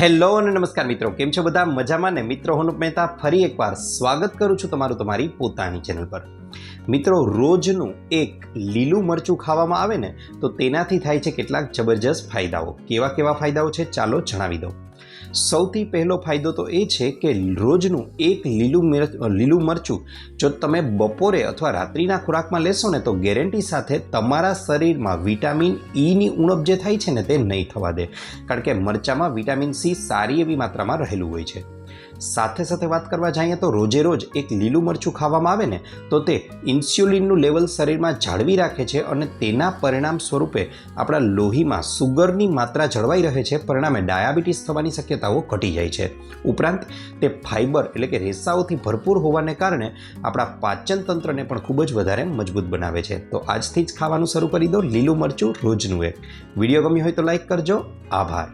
Hello અને નમસ્કાર મિત્રો, કેમ છો બધા? મજામાં ને? મિત્રો, હું મહેતા ફરી એકવાર સ્વાગત કરું છું તમારું તમારી પોતાની ચેનલ પર. મિત્રો, રોજનું એક લીલું મરચું ખાવામાં આવે ને, તો તેનાથી થાય છે કેટલાક જબરજસ્ત ફાયદાઓ. કેવા કેવા ફાયદાઓ છે? ચાલો જણાવી દઉં. સૌથી પહેલો ફાયદો તો એ છે કે રોજનું એક લીલું લીલું મરચું જો તમે બપોરે અથવા રાત્રિના ખોરાકમાં લેશો ને તો ગેરંટી સાથે તમારા શરીરમાં વિટામિન ઈની ઉણપ જે થાય છે ને તે નહીં થવા દે. કારણ કે મરચામાં વિટામિન સી સારી એવી માત્રામાં રહેલું હોય છે. સાથે સાથે વાત કરવા જઈએ તો રોજે રોજ એક લીલું મરચું ખાવામાં આવે ને, તો તે ઇન્સ્યુલિનનું લેવલ શરીરમાં જાળવી રાખે છે અને તેના પરિણામ સ્વરૂપે આપણા લોહીમાં સુગરની માત્રા જળવાઈ રહે છે. પરિણામે ડાયાબિટીસ થવાની શક્યતાઓ ઘટી જાય છે. ઉપરાંત તે ફાઇબર એટલે કે રેસાઓથી ભરપૂર હોવાને કારણે આપણા પાચન તંત્રને પણ ખૂબ જ વધારે મજબૂત બનાવે છે. તો આજથી જ ખાવાનું શરૂ કરી દો લીલું મરચું રોજનું એક. વીડિયો ગમ્યો હોય તો લાઈક કરજો. આભાર.